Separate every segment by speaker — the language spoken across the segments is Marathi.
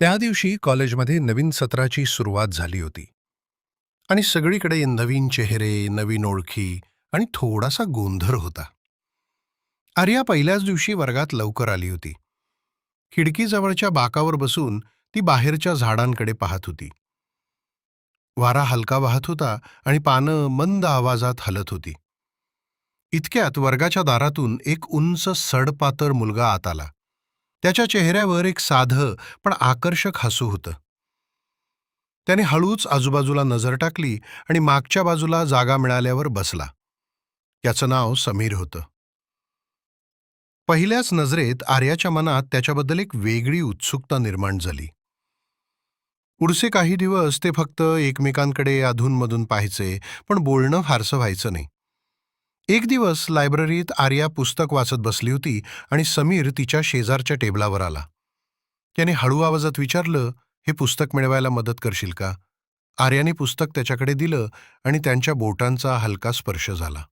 Speaker 1: त्या दिवशी कॉलेजमध्ये नवीन सत्राची सुरुवात झाली होती. आणि सगळीकडे नवीन चेहरे नवीन ओळखी आणि थोडासा गोंधळ होता. आर्या पहिल्याच दिवशी वर्गात लवकर आली होती. खिडकीजवळच्या बाकावर बसून ती बाहेरच्या झाडांकडे पाहत होती. वारा हलका वाहत होता आणि पानं मंद आवाजात हलत होती. इतक्यात वर्गाच्या दारातून एक उंच सडपातर मुलगा आत आला. त्याच्या चेहऱ्यावर एक साधं पण आकर्षक हसू होतं. त्याने हळूच आजूबाजूला नजर टाकली आणि मागच्या बाजूला जागा मिळाल्यावर बसला. त्याचं नाव समीर होतं. पहिल्याच नजरेत आर्याच्या मनात त्याच्याबद्दल एक वेगळी उत्सुकता निर्माण झाली. पुढचे काही दिवस ते फक्त एकमेकांकडे अधूनमधून पाहायचे पण बोलणं फारसं व्हायचं नाही. एक दिवस लायब्ररीत आर्या पुस्तक वाचत बसली होती आणि समीर तिच्या शेजारच्या टेबलावर आला. त्याने हळू आवाजात विचारलं हे पुस्तक मिळवायला मदत करशील का? आर्याने पुस्तक त्याच्याकडे दिलं आणि त्यांच्या बोटांचा हलका स्पर्श झाला.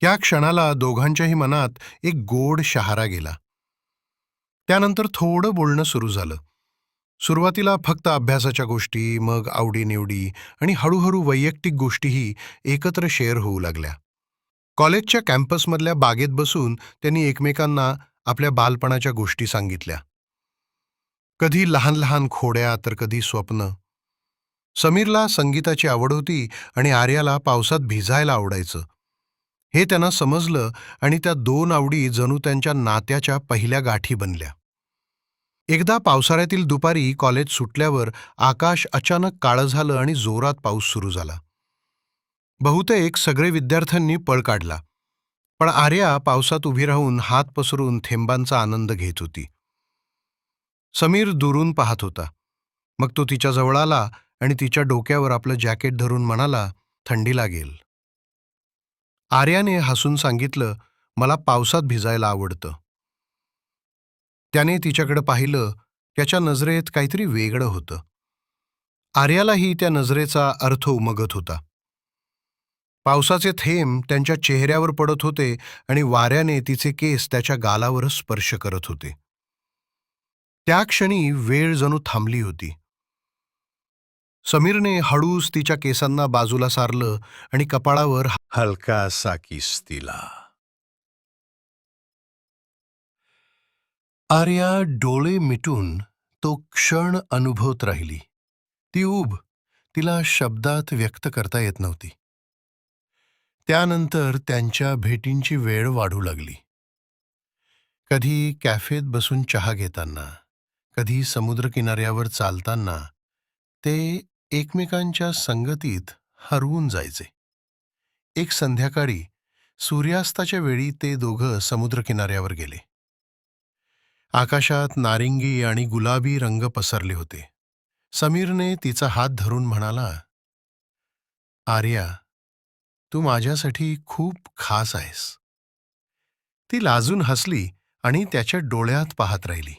Speaker 1: त्या क्षणाला दोघांच्याही मनात एक गोड शहारा गेला. त्यानंतर थोडं बोलणं सुरू झालं. सुरुवातीला फक्त अभ्यासाच्या गोष्टी मग आवडीनिवडी आणि हळूहळू वैयक्तिक गोष्टीही एकत्र शेअर होऊ लागल्या. कॉलेजच्या कॅम्पसमधल्या बागेत बसून त्यांनी एकमेकांना आपल्या बालपणाच्या गोष्टी सांगितल्या. कधी लहान लहान खोड्या तर कधी स्वप्न. समीरला संगीताची आवड होती आणि आर्याला पावसात भिजायला आवडायचं. हे त्यांना समजलं आणि त्या दोन आवडी जणू त्यांच्या नात्याच्या पहिल्या गाठी बनल्या. एकदा पावसाळ्यातील दुपारी कॉलेज सुटल्यावर आकाश अचानक काळं झालं आणि जोरात पाऊस सुरू झाला. बहुतेक सगळे विद्यार्थ्यांनी पळ काढला. पण आर्या पावसात उभी राहून हात पसरून थेंबांचा आनंद घेत होती. समीर दुरून पाहत होता. मग तो तिच्याजवळ आला आणि तिच्या डोक्यावर आपलं जॅकेट धरून म्हणाला थंडी लागेल आर्याने हसून सांगितलं मला पावसात भिजायला आवडतं. त्याने तिच्याकडे पाहिलं त्याच्या नजरेत काहीतरी वेगळं होतं. आर्यालाही त्या नजरेचा अर्थ उमगत होता. पावसाचे थेंब त्यांच्या चेहऱ्यावर पडत होते आणि वाऱ्याने तिचे केस त्याच्या गालावर स्पर्श करत होते. त्या क्षणी वेळ जणू थांबली होती. समीरने हळूस तिच्या केसांना बाजूला सारलं आणि कपाळावर हलकासा किस तिला आर्या डोळे मिटून तो क्षण अनुभवत राहिली. ती उब तिला शब्दात व्यक्त करता येत नव्हती. त्यानंतर त्यांच्या भेटींची वेळ वाढू लागली. कधी कॅफेत बसून चहा घेताना कधी समुद्रकिनाऱ्यावर चालताना ते एकमेकांच्या संगतीत हरवून जायचे. एक संध्याकाळी सूर्यास्ताच्या वेळी ते दोघं समुद्रकिनाऱ्यावर गेले. आकाशात नारिंगी आणि गुलाबी रंग पसरले होते. समीरने तिचा हात धरून म्हणाला आर्या तू माझ्यासाठी खूप खास आहेस. ती लाजून हसली आणि त्याच्या डोळ्यात पाहत राहिली.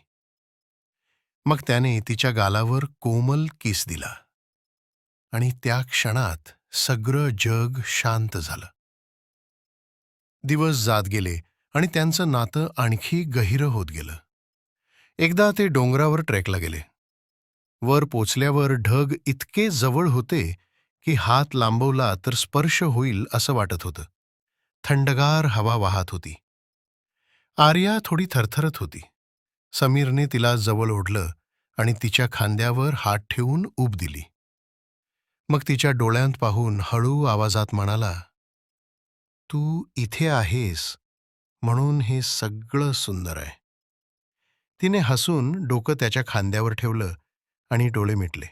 Speaker 1: मग त्याने तिच्या गालावर कोमल किस दिला. आणि त्या क्षणात सगळं जग शांत झालं. दिवस जात गेले आणि त्यांचं नातं आणखी गहिरं होत गेलं. एकदा ते डोंगरावर ट्रेकला गेले. वर पोचल्यावर ढग इतके जवळ होते की हात लांबवला तर स्पर्श होईल असं वाटत होतं. थंडगार हवा वाहत होती. आर्या थोडी थरथरत होती. समीरने तिला जवळ ओढलं आणि तिच्या खांद्यावर हात ठेवून उब दिली. मग तिच्या डोळ्यांत पाहून हळू आवाजात म्हणाला तू इथे आहेस म्हणून हे सगळं सुंदर आहे. तिने हसून डोकं त्याच्या खांद्यावर ठेवलं आणि डोळे मिटले.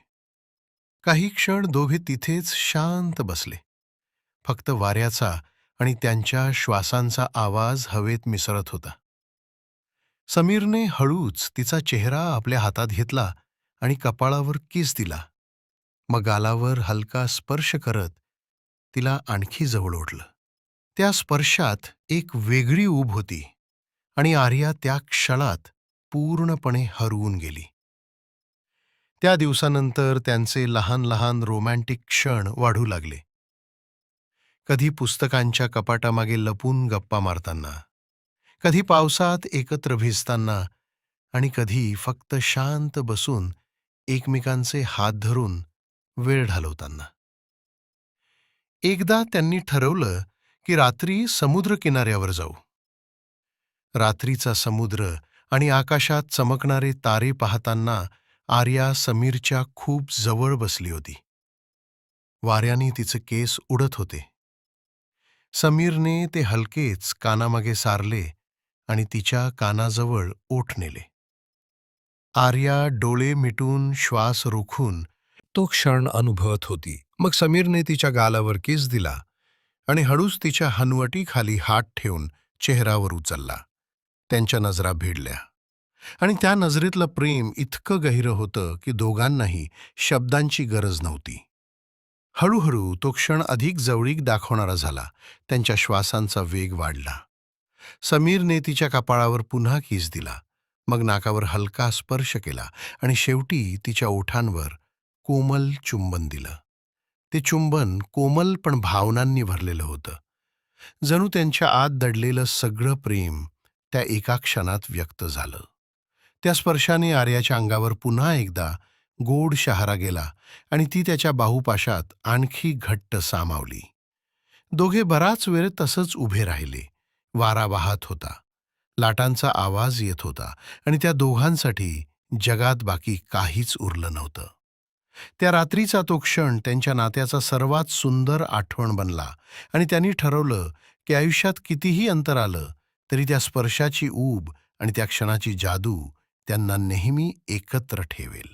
Speaker 1: काही क्षण दोघे तिथेच शांत बसले. फक्त वाऱ्याचा आणि त्यांच्या श्वासांचा आवाज हवेत मिसळत होता. समीरने हळूच तिचा चेहरा आपल्या हातात घेतला आणि कपाळावर किस दिला. मग गालावर हलका स्पर्श करत तिला आणखी जवळ ओढलं त्या स्पर्शात एक वेगळी ऊब होती आणि आर्या त्या क्षणात पूर्णपणे हरवून गेली. त्या दिवसानंतर त्यांचे लहान लहान रोमॅन्टिक क्षण वाढू लागले. कधी पुस्तकांच्या कपाटामागे लपून गप्पा मारताना कधी पावसात एकत्र भिजताना आणि कधी फक्त शांत बसून एकमेकांचे हात धरून वेळ घालवताना. एकदा त्यांनी ठरवलं की रात्री समुद्र किनाऱ्यावर जाऊ. रात्रीचा समुद्र आणि आकाशात चमकणारे तारे पाहताना आर्या समीरच्या खूप जवळ बसली होती. वाऱ्याने तिचे केस उडत होते. समीरने ते हलकेच कानामागे सारले आणि तिच्या कानाजवळ ओठ नेले. आर्या डोळे मिटून श्वास रोखून तो क्षण अनुभवत होती. मग समीरने तिच्या गालावर केस दिला आणि हळूच तिच्या हनवटीखाली हात ठेवून चेहरावर उचलला. त्यांच्या नजरा भिडल्या. आणि त्या नजरेतलं प्रेम इतकं गहिरं होतं की दोघांनाही शब्दांची गरज नव्हती. हळूहळू तो क्षण अधिक जवळीक दाखवणारा झाला. त्यांच्या श्वासांचा वेग वाढला. समीरने तिच्या कपाळावर पुन्हा किस दिला. मग नाकावर हलका स्पर्श केला आणि शेवटी तिच्या ओठांवर कोमल चुंबन दिलं. ते चुंबन कोमल पण भावनांनी भरलेलं होतं. जणू त्यांच्या आत दडलेलं सगळं प्रेम त्या एका क्षणात व्यक्त झालं. त्या स्पर्शाने आर्याच्या अंगावर पुन्हा एकदा गोड शहारा गेला आणि ती त्याच्या बाहुपाशात आणखी घट्ट सामावली. दोघे बराच वेळ तसंच उभे राहिले. वारा वाहत होता. लाटांचा आवाज येत होता आणि त्या दोघांसाठी जगात बाकी काहीच उरलं नव्हतं. त्या रात्रीचा तो क्षण त्यांच्या नात्याचा सर्वात सुंदर आठवण बनला आणि त्यांनी ठरवलं की आयुष्यात कितीही अंतर आलं तरी त्या स्पर्शाची ऊब आणि त्या क्षणाची जादू त्यांना नेहमी एकत्र ठेवेल.